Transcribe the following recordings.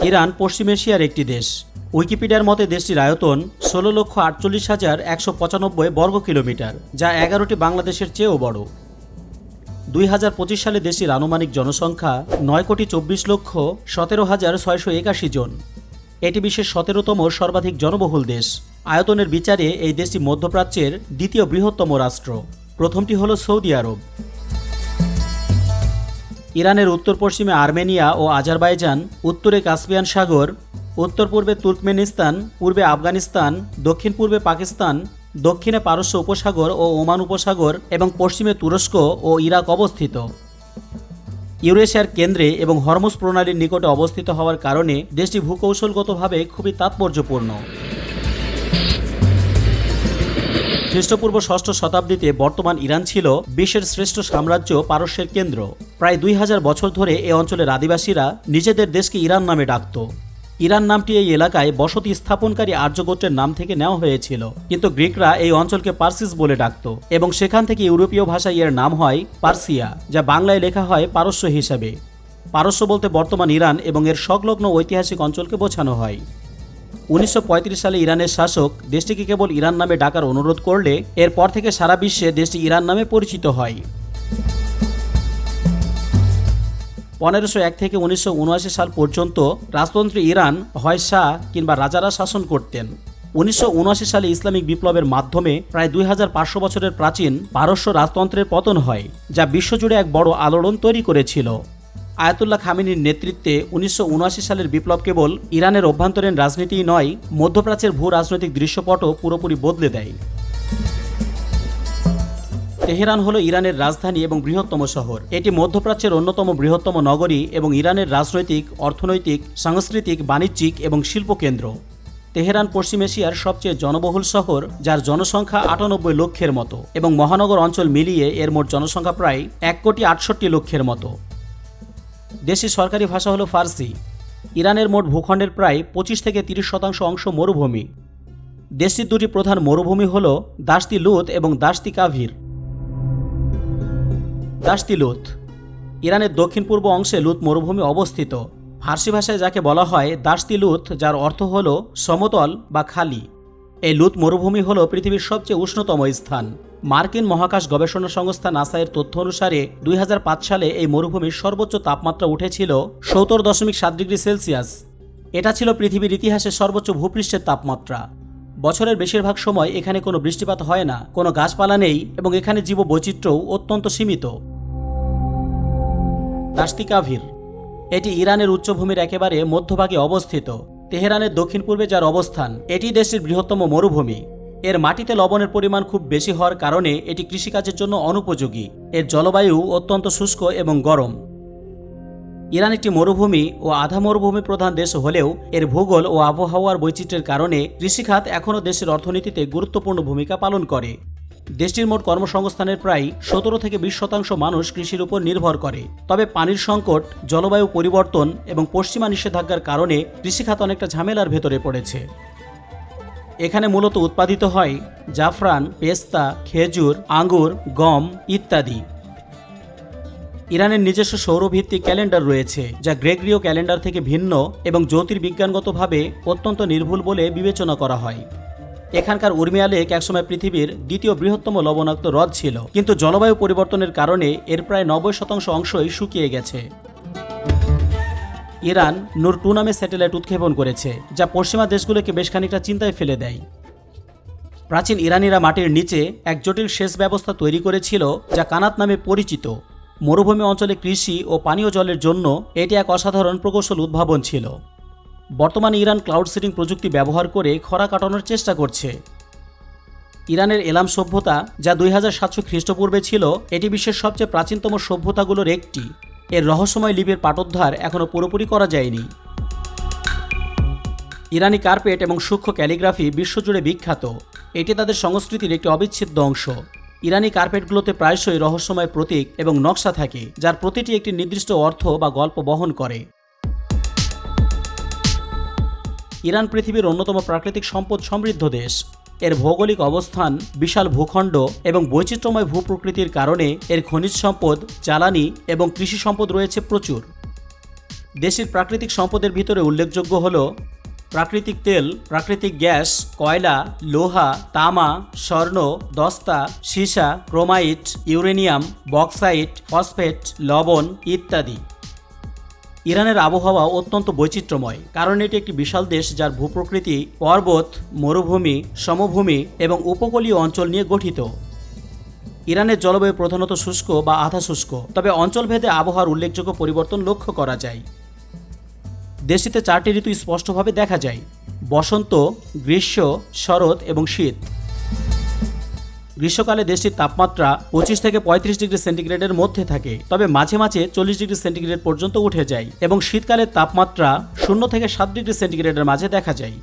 Iran পশ্চিম এশিয়ার একটি দেশ। উইকিপিডিয়ার মতে, দেশটির আয়তন ষোলো লক্ষ আটচল্লিশ হাজার একশো পঁচানব্বই বর্গ কিলোমিটার, যা এগারোটি বাংলাদেশের চেয়েও বড়। দুই হাজার পঁচিশ সালে দেশটির আনুমানিক জনসংখ্যা নয় কোটি চব্বিশ লক্ষ সতেরো হাজার ছয়শো একাশি জন। এটি বিশ্বের সতেরোতম সর্বাধিক জনবহুল দেশ। আয়তনের বিচারে এই দেশটি মধ্যপ্রাচ্যের দ্বিতীয় বৃহত্তম রাষ্ট্র। প্রথমটি হল সৌদি আরব। ইরানের উত্তর পশ্চিমে আর্মেনিয়া ও আজারবাইজান, উত্তরে কাস্পিয়ান সাগর উত্তর পূর্বে তুর্কমেনিস্তান, পূর্বে আফগানিস্তান দক্ষিণ পূর্বে পাকিস্তান, দক্ষিণে পারস্য উপসাগর ও ওমান উপসাগর এবং পশ্চিমে তুরস্ক ও ইরাক অবস্থিত। ইউরেশিয়ার কেন্দ্রে এবং হরমুজ প্রণালীর নিকটে অবস্থিত হওয়ার কারণে দেশটি ভূকৌশলগতভাবে খুবই তাৎপর্যপূর্ণ। খ্রিস্টপূর্ব ষষ্ঠ শতাব্দীতে বর্তমান ইরান ছিল বিশ্বের শ্রেষ্ঠ সাম্রাজ্য পারস্যের কেন্দ্র। প্রায় দুই হাজার বছর ধরে এ অঞ্চলের আদিবাসীরা নিজেদের দেশকে ইরান নামে ডাকত। ইরান নামটি এই এলাকায় বসতি স্থাপনকারী আর্যগোত্রের নাম থেকে নেওয়া হয়েছিল। কিন্তু গ্রিকরা এই অঞ্চলকে পার্সিস বলে ডাকত এবং সেখান থেকে ইউরোপীয় ভাষায় এর নাম হয় পার্সিয়া, যা বাংলায় লেখা হয় পারস্য হিসাবে। পারস্য বলতে বর্তমান ইরান এবং এর সংলগ্ন ঐতিহাসিক অঞ্চলকে বোঝানো হয়। উনিশশো পঁয়ত্রিশ সালে ইরানের শাসক দেশটিকে কেবল ইরান নামে ডাকার অনুরোধ করলে এরপর থেকে সারা বিশ্বে দেশটি ইরান নামে পরিচিত হয়। পনেরোশো এক থেকে উনিশশো উনআশি সাল পর্যন্ত রাজতন্ত্রী ইরান হয় শাহ কিংবা রাজারা শাসন করতেন। উনিশশো উনআশি সালে ইসলামিক বিপ্লবের মাধ্যমে প্রায় দুই হাজার পাঁচশো বছরের প্রাচীন পারস্য রাজতন্ত্রের পতন হয়, যা বিশ্বজুড়ে এক বড় আলোড়ন তৈরি করেছিল। আয়াতুল্লাহ খামিনীর নেতৃত্বে উনিশশো উনআশি সালের বিপ্লব কেবল ইরানের অভ্যন্তরীণ রাজনীতিই নয়, মধ্যপ্রাচ্যের ভূ রাজনৈতিক দৃশ্যপটও পুরোপুরি বদলে দেয়। তেহরান হলো ইরানের রাজধানী এবং বৃহত্তম শহর। এটি মধ্যপ্রাচ্যের অন্যতম বৃহত্তম নগরী এবং ইরানের রাজনৈতিক, অর্থনৈতিক, সাংস্কৃতিক, বাণিজ্যিক এবং শিল্প কেন্দ্র তেহরান পশ্চিম এশিয়ার সবচেয়ে জনবহুল শহর, যার জনসংখ্যা আটানব্বই লক্ষের মতো এবং মহানগর অঞ্চল মিলিয়ে এর মোট জনসংখ্যা প্রায় এক কোটি আটষট্টি লক্ষের মতো। দেশটির সরকারি ভাষা হলো ফার্সি। ইরানের মোট ভূখণ্ডের প্রায় পঁচিশ থেকে তিরিশ শতাংশ অংশ মরুভূমি। দেশটির দুটি প্রধান মরুভূমি হল দাস্তি লুত এবং দাস্তি কাভির। দাস্তি লুত। ইরানের দক্ষিণ পূর্ব অংশে লুত মরুভূমি অবস্থিত। ফার্সি ভাষায় যাকে বলা হয় দাস্তি লুত, যার অর্থ হল সমতল বা খালি। এই লুত মরুভূমি হল পৃথিবীর সবচেয়ে উষ্ণতম স্থান। মার্কিন মহাকাশ গবেষণা সংস্থা নাসায়ের তথ্য অনুসারে, দুই হাজার পাঁচ সালে এই মরুভূমির সর্বোচ্চ তাপমাত্রা উঠেছিল সত্তর দশমিক সাত ডিগ্রি সেলসিয়াস। এটা ছিল পৃথিবীর ইতিহাসে সর্বোচ্চ ভূপৃষ্ঠের তাপমাত্রা। বছরের বেশিরভাগ সময় এখানে কোনো বৃষ্টিপাত হয় না, কোনো গাছপালা নেই এবং এখানে জীব বৈচিত্র্যও অত্যন্ত সীমিত। দাস্তিকাভির এটি ইরানের উচ্চভূমির একেবারে মধ্যভাগে অবস্থিত। তেহরানের দক্ষিণ পূর্বে যার অবস্থান, এটি দেশটির বৃহত্তম মরুভূমি। এর মাটিতে লবণের পরিমাণ খুব বেশি হওয়ার কারণে এটি কৃষিকাজের জন্য অনুপযোগী। এর জলবায়ু অত্যন্ত শুষ্ক এবং গরম। ইরান একটি মরুভূমি ও আধা মরুভূমি প্রধান দেশ হলেও এর ভূগোল ও আবহাওয়ার বৈচিত্র্যের কারণে কৃষিখাত এখনও দেশের অর্থনীতিতে গুরুত্বপূর্ণ ভূমিকা পালন করে। দেশটির মোট কর্মসংস্থানের প্রায় সতেরো থেকে বিশ শতাংশ মানুষ কৃষির উপর নির্ভর করে। তবে পানির সংকট, জলবায়ু পরিবর্তন এবং পশ্চিমা নিষেধাজ্ঞার কারণে কৃষিখাত অনেকটা ঝামেলার ভেতরে পড়েছে। এখানে মূলত উৎপাদিত হয় জাফরান, পেস্তা, খেজুর, আঙ্গুর, গম ইত্যাদি। ইরানের নিজস্ব সৌরভিত্তিক ক্যালেন্ডার রয়েছে, যা গ্রেগরীয় ক্যালেন্ডার থেকে ভিন্ন এবং জ্যোতির্বিজ্ঞানগতভাবে অত্যন্ত নির্ভুল বলে বিবেচনা করা হয়। এখানকার উর্মিয়া লেক একসময় পৃথিবীর দ্বিতীয় বৃহত্তম লবণাক্ত হ্রদ ছিল, কিন্তু জলবায়ু পরিবর্তনের কারণে এর প্রায় নব্বই শতাংশ অংশই শুকিয়ে গেছে। ইরান নূর টু নামে স্যাটেলাইট উৎক্ষেপণ করেছে, যা পশ্চিমা দেশগুলোকে বেশ খানিকটা চিন্তায় ফেলে দেয়। প্রাচীন ইরানিরা মাটির নিচে এক জটিল সেচ ব্যবস্থা তৈরি করেছিল, যা কানাত নামে পরিচিত। মরুভূমি অঞ্চলে কৃষি ও পানীয় জলের জন্য এটি এক অসাধারণ প্রকৌশল উদ্ভাবন ছিল। বর্তমানে ইরান ক্লাউড সিডিং প্রযুক্তি ব্যবহার করে খরা কাটানোর চেষ্টা করছে। ইরানের এলাম সভ্যতা, যা দুই হাজার সাতশো খ্রিস্টপূর্বে ছিল, এটি বিশ্বের সবচেয়ে প্রাচীনতম সভ্যতাগুলোর একটি। এর রহস্যময় লিপির পাটোদ্ধার এখনও পুরোপুরি করা যায়নি। ইরানি কার্পেট এবং সূক্ষ্ম ক্যালিগ্রাফি বিশ্বজুড়ে বিখ্যাত। এটি তাদের সংস্কৃতির একটি অবিচ্ছেদ্য অংশ। ইরানি কার্পেটগুলোতে প্রায়শই রহস্যময় প্রতীক এবং নকশা থাকে, যার প্রতিটি একটি নির্দিষ্ট অর্থ বা গল্প বহন করে। ইরান পৃথিবীর অন্যতম প্রাকৃতিক সম্পদ সমৃদ্ধ দেশ। এর ভৌগোলিক অবস্থান, বিশাল ভূখণ্ড এবং বৈচিত্র্যময় ভূপ্রকৃতির কারণে এর খনিজ সম্পদ, জ্বালানি এবং কৃষি সম্পদ রয়েছে প্রচুর। দেশের প্রাকৃতিক সম্পদের ভিতরে উল্লেখযোগ্য হল প্রাকৃতিক তেল, প্রাকৃতিক গ্যাস, কয়লা, লোহা, তামা, স্বর্ণ, দস্তা, সীসা, ক্রোমাইট, ইউরেনিয়াম, বক্সাইট, ফসফেট, লবণ ইত্যাদি। ইরানের আবহাওয়া অত্যন্ত বৈচিত্র্যময়, কারণ এটি একটি বিশাল দেশ যার ভূপ্রকৃতি, পর্বত, মরুভূমি, সমভূমি এবং উপকূলীয় অঞ্চল নিয়ে গঠিত। ইরানের জলবায়ু প্রধানত শুষ্ক বা আধা শুষ্ক তবে অঞ্চলভেদে আবহাওয়ার উল্লেখযোগ্য পরিবর্তন লক্ষ্য করা যায়। দেশটিতে চারটি ঋতু স্পষ্টভাবে দেখা যায়, বসন্ত, গ্রীষ্ম, শরৎ এবং শীত। গ্রীষ্মকালে দেশটির তাপমাত্রা পঁচিশ থেকে পঁয়ত্রিশ ডিগ্রি সেন্টিগ্রেডের মধ্যে থাকে, তবে মাঝে মাঝে চল্লিশ ডিগ্রি সেন্টিগ্রেড পর্যন্ত উঠে যায় এবং শীতকালের তাপমাত্রা শূন্য থেকে সাত ডিগ্রি সেন্টিগ্রেডের মাঝে দেখা যায়।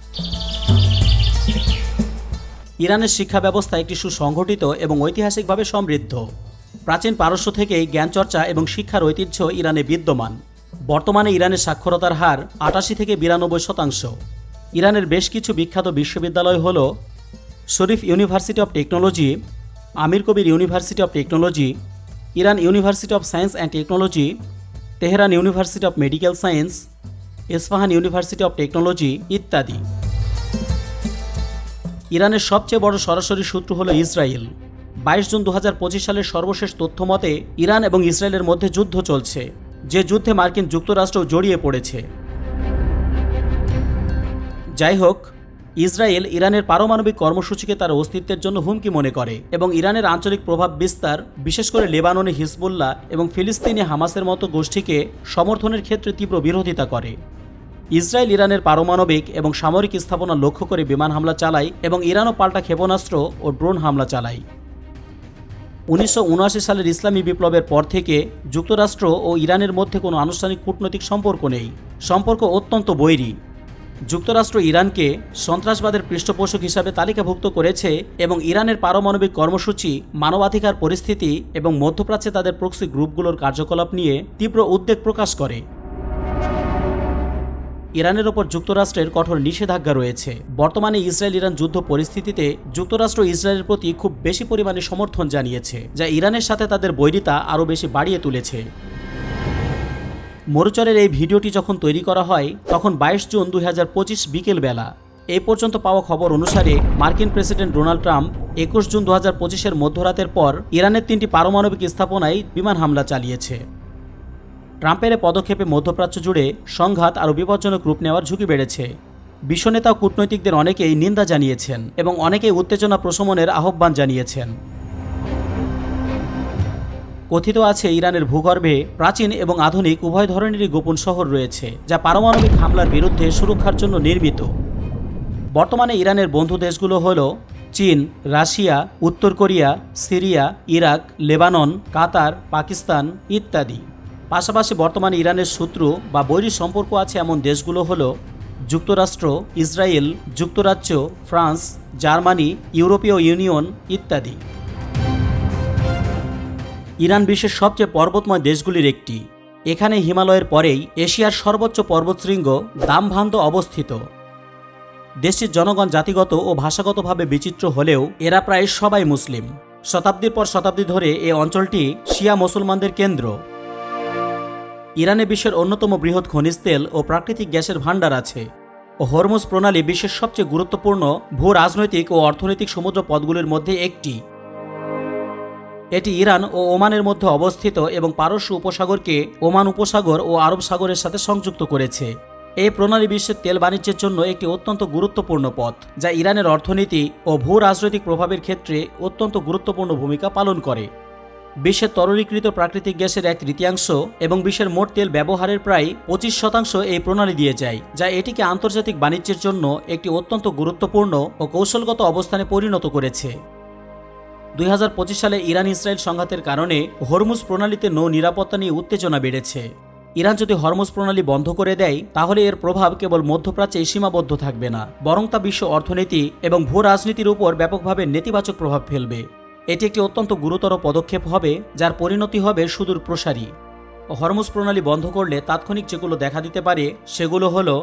ইরানের শিক্ষা ব্যবস্থা একটি সুসংগঠিত এবং ঐতিহাসিকভাবে সমৃদ্ধ। প্রাচীন পারস্য থেকেই জ্ঞানচর্চা এবং শিক্ষার ঐতিহ্য ইরানে বিদ্যমান। বর্তমানে ইরানের সাক্ষরতার হার আটাশি থেকে বিরানব্বই শতাংশ। ইরানের বেশ কিছু বিখ্যাত বিশ্ববিদ্যালয় হল Sharif university of technology, Amir Kabir university of technology, Iran university of science and technology, Tehran university of medical science Isfahan university of technology ইত্যাদি। ইরানের সবচেয়ে বড় সরাসরি শত্রু হল ইসরায়েল। বাইশ জুন দু হাজার পঁচিশ সালের সর্বশেষ তথ্য মতে, ইরান এবং ইসরায়েলের মধ্যে যুদ্ধ চলছে, যে যুদ্ধে মার্কিন যুক্তরাষ্ট্র জড়িয়ে পড়েছে। যাই হোক ইসরায়েল ইরানের পারমাণবিক কর্মসূচিকে তার অস্তিত্বের জন্য হুমকি মনে করে এবং ইরানের আঞ্চলিক প্রভাব বিস্তার, বিশেষ করে লেবাননে হিজবুল্লাহ এবং ফিলিস্তিনি হামাসের মতো গোষ্ঠীকে সমর্থনের ক্ষেত্রে তীব্র বিরোধিতা করে। ইসরায়েল ইরানের পারমাণবিক এবং সামরিক স্থাপনা লক্ষ্য করে বিমান হামলা চালায় এবং ইরানও পাল্টা ক্ষেপণাস্ত্র ও ড্রোন হামলা চালায়। উনিশশো সালের ইসলামী বিপ্লবের পর থেকে যুক্তরাষ্ট্র ও ইরানের মধ্যে কোনো আনুষ্ঠানিক কূটনৈতিক সম্পর্ক নেই। সম্পর্ক অত্যন্ত বৈরী। যুক্তরাষ্ট্র ইরানকে সন্ত্রাসবাদের পৃষ্ঠপোষক হিসাবে তালিকাভুক্ত করেছে এবং ইরানের পারমাণবিক কর্মসূচি, মানবাধিকার পরিস্থিতি এবং মধ্যপ্রাচ্যে তাদের প্রক্সি গ্রুপগুলোর কার্যকলাপ নিয়ে তীব্র উদ্বেগ প্রকাশ করে। ইরানের ওপর যুক্তরাষ্ট্রের কঠোর নিষেধাজ্ঞা রয়েছে। বর্তমানে ইসরায়েল ইরান যুদ্ধ পরিস্থিতিতে যুক্তরাষ্ট্র ইসরায়েলের প্রতি খুব বেশি পরিমাণে সমর্থন জানিয়েছে, যা ইরানের সাথে তাদের বৈরিতা আরও বেশি বাড়িয়ে তুলেছে। মরুচরের এই ভিডিওটি যখন তৈরি করা হয়, তখন বাইশ জুন দু হাজার পঁচিশ বিকেলবেলা। এই পর্যন্ত পাওয়া খবর অনুসারে মার্কিন প্রেসিডেন্ট ডোনাল্ড ট্রাম্প একুশ জুন দু হাজার পঁচিশের মধ্যরাতের পর ইরানের তিনটি পারমাণবিক স্থাপনায় বিমান হামলা চালিয়েছে। ট্রাম্পের পদক্ষেপে মধ্যপ্রাচ্য জুড়ে সংঘাত আরও বিপজ্জনক রূপ নেওয়ার ঝুঁকি বেড়েছে। বিশ্বনেতা কূটনৈতিকদের অনেকেই নিন্দা জানিয়েছেন এবং অনেকেই উত্তেজনা প্রশমনের আহ্বান জানিয়েছেন। কথিত আছে, ইরানের ভূগর্ভে প্রাচীন এবং আধুনিক উভয় ধরনেরই গোপন শহর রয়েছে, যা পারমাণবিক হামলার বিরুদ্ধে সুরক্ষার জন্য নির্মিত। বর্তমানে ইরানের বন্ধু দেশগুলো হল চীন, রাশিয়া, উত্তর Korea, Syria, Iraq, Lebanon, Qatar, Pakistan ইত্যাদি। পাশাপাশি বর্তমানে ইরানের শত্রু বা বৈরী সম্পর্ক আছে এমন দেশগুলো হল যুক্তরাষ্ট্র, ইসরায়েল, যুক্তরাজ্য, ফ্রান্স, জার্মানি, ইউরোপীয় ইউনিয়ন ইত্যাদি। ইরান বিশ্বের সবচেয়ে পর্বতময় দেশগুলির একটি। এখানে হিমালয়ের পরেই এশিয়ার সর্বোচ্চ পর্বতশৃঙ্গ দামভান্দ অবস্থিত। দেশটির জনগণ জাতিগত ও ভাষাগতভাবে বিচিত্র হলেও এরা প্রায় সবাই মুসলিম। শতাব্দীর পর শতাব্দী ধরে এই অঞ্চলটি শিয়া মুসলমানদের কেন্দ্র। ইরানে বিশ্বের অন্যতম বৃহৎ খনিজ তেল ও প্রাকৃতিক গ্যাসের ভাণ্ডার আছে। ও হরমুজ প্রণালী বিশ্বের সবচেয়ে গুরুত্বপূর্ণ ভূ রাজনৈতিক ও অর্থনৈতিক সমুদ্র পথগুলির মধ্যে একটি। এটি ইরান ও ওমানের মধ্যে অবস্থিত এবং পারস্য উপসাগরকে ওমান উপসাগর ও আরব সাগরের সাথে সংযুক্ত করেছে। এই প্রণালী বিশ্বের তেল বাণিজ্যের জন্য একটি অত্যন্ত গুরুত্বপূর্ণ পথ, যা ইরানের অর্থনীতি ও ভূ রাজনৈতিক প্রভাবের ক্ষেত্রে অত্যন্ত গুরুত্বপূর্ণ ভূমিকা পালন করে। বিশ্বের তরলীকৃত প্রাকৃতিক গ্যাসের এক তৃতীয়াংশ এবং বিশ্বের মোট তেল ব্যবহারের প্রায় পঁচিশ শতাংশ এই প্রণালী দিয়ে যায়, যা এটিকে আন্তর্জাতিক বাণিজ্যের জন্য একটি অত্যন্ত গুরুত্বপূর্ণ ও কৌশলগত অবস্থানে পরিণত করেছে। দুই হাজার পঁচিশ সালে ইরান ইসরায়েল সংঘাতের কারণে হরমুজ প্রণালীতে নৌ নিরাপত্তা নিয়ে উত্তেজনা বেড়েছে। ইরান যদি হরমুজ প্রণালী বন্ধ করে দেয়, তাহলে এর প্রভাব কেবল মধ্যপ্রাচ্যে সীমাবদ্ধ থাকবে না, বরং তা বিশ্ব অর্থনীতি এবং ভূ রাজনীতির উপর ব্যাপকভাবে নেতিবাচক প্রভাব ফেলবে। এটি একটি অত্যন্ত গুরুতর পদক্ষেপ হবে, যার পরিণতি হবে সুদূর প্রসারী হরমুজ প্রণালী বন্ধ করলে তাৎক্ষণিক যেগুলো দেখা দিতে পারে, সেগুলো হলো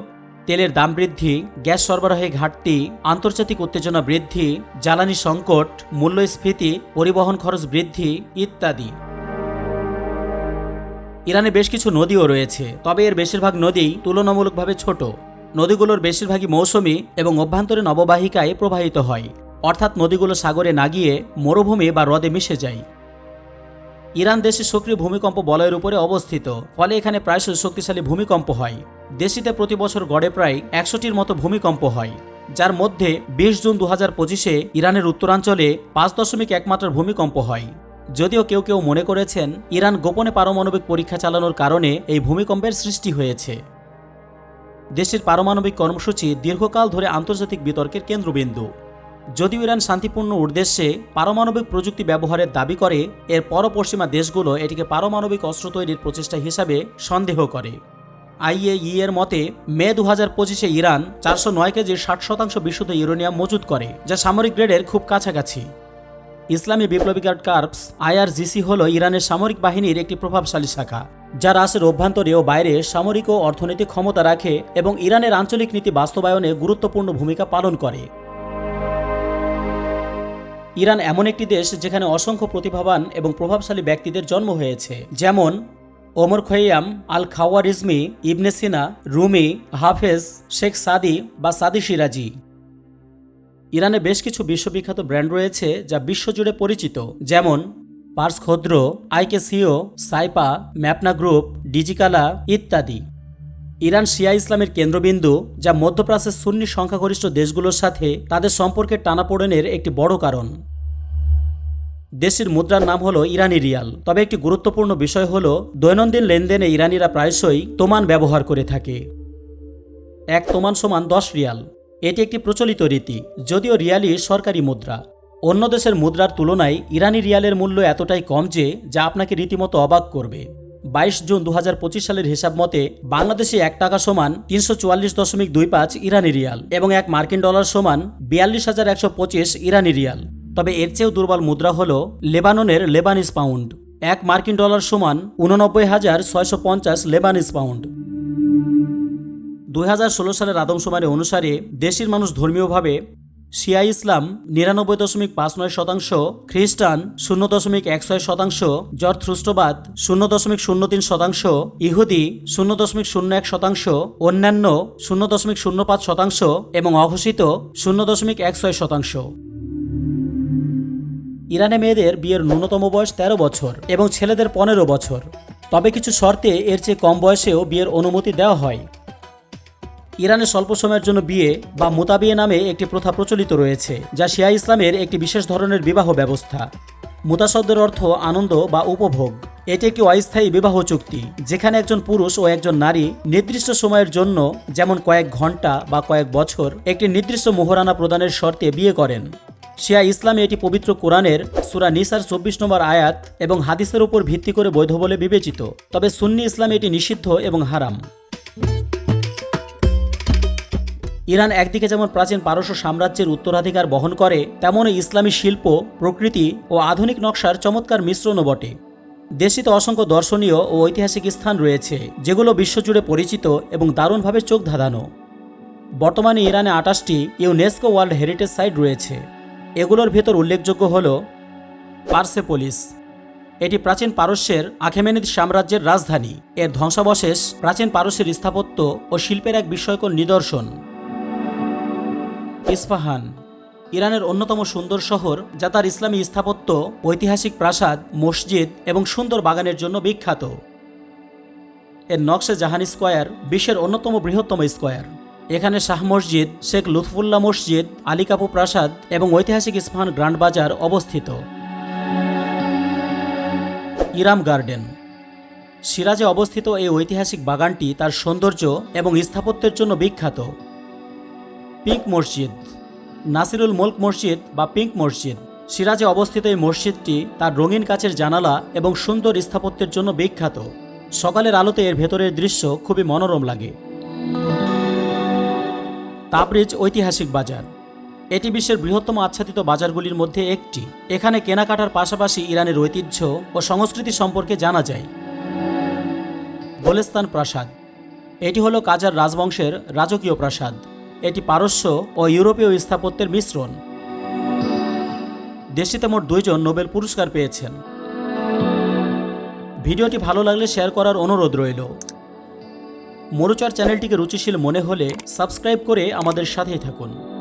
তেলের দাম বৃদ্ধি, গ্যাস সরবরাহে ঘাটতি, আন্তর্জাতিক উত্তেজনা বৃদ্ধি, জ্বালানি সংকট, মূল্যস্ফীতি, পরিবহন খরচ বৃদ্ধি ইত্যাদি। ইরানে বেশ কিছু নদীও রয়েছে, তবে এর বেশিরভাগ নদী তুলনামূলকভাবে ছোট। নদীগুলোর বেশিরভাগই মৌসুমি এবং অভ্যন্তরীণ অববাহিকায় প্রবাহিত হয়, অর্থাৎ নদীগুলো সাগরে না গিয়ে মরুভূমি বা হ্রদে মিশে যায়। ইরান দেশে সক্রিয় ভূমিকম্প বলয়ের উপরে অবস্থিত, ফলে এখানে প্রায়শই শক্তিশালী ভূমিকম্প হয়। দেশটিতে প্রতি বছর গড়ে প্রায় একশোটির মতো ভূমিকম্প হয়, যার মধ্যে বিশ জুন দু পঁচিশে ইরানের উত্তরাঞ্চলে পাঁচ দশমিক একমাত্রার ভূমিকম্প হয়। যদিও কেউ কেউ মনে করেছেন, ইরান গোপনে পারমাণবিক পরীক্ষা চালানোর কারণে এই ভূমিকম্পের সৃষ্টি হয়েছে। দেশের পারমাণবিক কর্মসূচি দীর্ঘকাল ধরে আন্তর্জাতিক বিতর্কের কেন্দ্রবিন্দু। যদিও ইরান শান্তিপূর্ণ উদ্দেশ্যে পারমাণবিক প্রযুক্তি ব্যবহারের দাবি করে এর পরপশ্চিমা দেশগুলো এটিকে পারমাণবিক অস্ত্র তৈরির প্রচেষ্টা হিসাবে সন্দেহ করে। আইএই এর মতে, মে দু হাজার পঁচিশে ইরান চারশো নয় কেজি ষাট শতাংশ বিশুদ্ধ ইউরেনিয়াম মজুত করে, যা সামরিক গ্রেডের খুব কাছাকাছি। ইসলামী বিপ্লবী গার্ড কার্পস, আইআরজিসি হল ইরানের সামরিক বাহিনীর একটি প্রভাবশালী শাখা, যা রাষ্ট্রের অভ্যন্তরে ও বাইরে সামরিক ও অর্থনৈতিক ক্ষমতা রাখে এবং ইরানের আঞ্চলিক নীতি বাস্তবায়নে গুরুত্বপূর্ণ ভূমিকা পালন করে। ইরান এমন একটি দেশ যেখানে অসংখ্য প্রতিভাবান এবং প্রভাবশালী ব্যক্তিদের জন্ম হয়েছে, যেমন ওমর খৈয়াম আল খাওয়ারিজমি ইবনে সিনা, রুমি, হাফেজ, শেখ সাদি বা সাদি সিরাজি। ইরানে বেশ কিছু বিশ্ববিখ্যাত ব্র্যান্ড রয়েছে যা বিশ্বজুড়ে পরিচিত, যেমন পার্স খদ্র, আইকে সিও, সাইপা, ম্যাপনা গ্রুপ, ডিজিকালা ইত্যাদি। ইরান শিয়া ইসলামের কেন্দ্রবিন্দু, যা মধ্যপ্রাচ্যের সুন্নি সংখ্যাগরিষ্ঠ দেশগুলোর সাথে তাদের সম্পর্কের টানাপোড়েনের একটি বড় কারণ। দেশের মুদ্রার নাম হলো ইরানি রিয়াল। তবে একটি গুরুত্বপূর্ণ বিষয় হলো, দৈনন্দিন লেনদেনে ইরানিরা প্রায়শই তোমান ব্যবহার করে থাকে। এক তোমান সমান দশ রিয়াল। এটি একটি প্রচলিত রীতি, যদিও রিয়ালই সরকারি মুদ্রা। অন্য দেশের মুদ্রার তুলনায় ইরানি রিয়ালের মূল্য এতটাই কম যে, যা আপনাকে রীতিমতো অবাক করবে। বাইশ জুন দু হাজার পঁচিশ সালের হিসাব মতে, বাংলাদেশে এক টাকা সমান তিনশো চুয়াল্লিশ দশমিক দুই পাঁচ ইরানি রিয়াল এবং এক মার্কিন ডলার সমান বিয়াল্লিশ হাজার একশো পঁচিশ ইরানি রিয়াল। তবে এর চেয়েও দুর্বল মুদ্রা হল লেবাননের লেবানিস পাউন্ড। এক মার্কিন ডলার সমান উননব্বই হাজার ছয়শো পঞ্চাশ লেবানিস পাউন্ড। দু হাজার ষোলো সালের আদমশুমারি অনুসারে দেশের মানুষ ধর্মীয়ভাবে শিয়া ইসলাম নিরানব্বই দশমিক পাঁচ নয় শতাংশ, খ্রিস্টান শূন্য দশমিক এক ছয় শতাংশ, জর্থ্রুষ্টবাদ শূন্য দশমিক শূন্য তিন শতাংশ, ইহুদি শূন্য দশমিক শূন্য এক শতাংশ, অন্যান্য শূন্য দশমিক শূন্য পাঁচ শতাংশ এবং অঘোষিত শূন্য দশমিক এক ছয় শতাংশ। ইরানে মেয়েদের বিয়ের ন্যূনতম বয়স ১৩ বছর এবং ছেলেদের পনেরো বছর। তবে কিছু শর্তে এর চেয়ে কম বয়সেও বিয়ের অনুমতি দেওয়া হয়। ইরানে স্বল্প সময়ের জন্য বিয়ে বা মোতাবিয়ে নামে একটি প্রথা প্রচলিত রয়েছে, যা শিয়া ইসলামের একটি বিশেষ ধরনের বিবাহ ব্যবস্থা। মুতা শব্দের অর্থ আনন্দ বা উপভোগ। এটি একটি অস্থায়ী বিবাহ চুক্তি, যেখানে একজন পুরুষ ও একজন নারী নির্দিষ্ট সময়ের জন্য, যেমন কয়েক ঘণ্টা বা কয়েক বছর, একটি নির্দিষ্ট মোহরানা প্রদানের শর্তে বিয়ে করেন। শিয়া ইসলামে এটি পবিত্র কোরআনের সুরা নিসার চব্বিশ নম্বর আয়াত এবং হাদিসের উপর ভিত্তি করে বৈধ বলে বিবেচিত। তবে সুন্নি ইসলামে এটি নিষিদ্ধ এবং হারাম। ইরান একদিকে যেমন প্রাচীন পারস্য সাম্রাজ্যের উত্তরাধিকার বহন করে, তেমনই ইসলামী শিল্প, প্রকৃতি ও আধুনিক নকশার চমৎকার মিশ্রণও বটে। দেশটিতে অসংখ্য দর্শনীয় ও ঐতিহাসিক স্থান রয়েছে, যেগুলো বিশ্বজুড়ে পরিচিত এবং দারুণভাবে চোখ ধাঁধানো। বর্তমানে ইরানে আটাশটি ইউনেস্কো ওয়ার্ল্ড হেরিটেজ সাইট রয়েছে। এগুলোর ভেতর উল্লেখযোগ্য হল পার্সেপোলিস, এটি প্রাচীন পারস্যের আখেমেনিদ সাম্রাজ্যের রাজধানী। এর ধ্বংসাবশেষ প্রাচীন পারস্যের স্থাপত্য ও শিল্পের এক বিস্ময়কর নিদর্শন। ইস্পাহান, ইরানের অন্যতম সুন্দর শহর যা তার ইসলামী স্থাপত্য, ঐতিহাসিক প্রাসাদ, মসজিদ এবং সুন্দর বাগানের জন্য বিখ্যাত। এর নকশে জাহান স্কোয়ার বিশ্বের অন্যতম বৃহত্তম স্কোয়ার। এখানে শাহ মসজিদ, শেখ লুৎফুল্লাহ মসজিদ আলিকাপু প্রাসাদ এবং ঐতিহাসিক ইস্পাহান গ্র্যান্ড বাজার অবস্থিত। ইরাম গার্ডেন। সিরাজে অবস্থিত এই ঐতিহাসিক বাগানটি তার সৌন্দর্য এবং স্থাপত্যের জন্য বিখ্যাত। পিঙ্ক মসজিদ। নাসিরুল মুল্ক মসজিদ বা পিঙ্ক মসজিদ। সিরাজে অবস্থিত এই মসজিদটি তার রঙিন কাচের জানালা এবং সুন্দর স্থাপত্যের জন্য বিখ্যাত। সকালের আলোতে এর ভেতরের দৃশ্য খুবই মনোরম লাগে। তাবরিজ ঐতিহাসিক বাজার। এটি বিশ্বের বৃহত্তম আচ্ছাদিত বাজারগুলির মধ্যে একটি। এখানে কেনাকাটার পাশাপাশি ইরানের ঐতিহ্য ও সংস্কৃতি সম্পর্কে জানা যায়। গোলেস্তান প্রাসাদ। এটি হলো কাজার রাজবংশের রাজকীয় প্রাসাদ। এটি পারস্য ও ইউরোপীয় স্থাপত্যের মিশ্রণ। দেশটিতে মোট দুইজন নোবেল পুরস্কার পেয়েছেন। ভিডিওটি ভালো লাগলে শেয়ার করার অনুরোধ রইল। মরুচার চ্যানেলটিকে রুচিশীল মনে হলে সাবস্ক্রাইব করে আমাদের সাথেই থাকুন।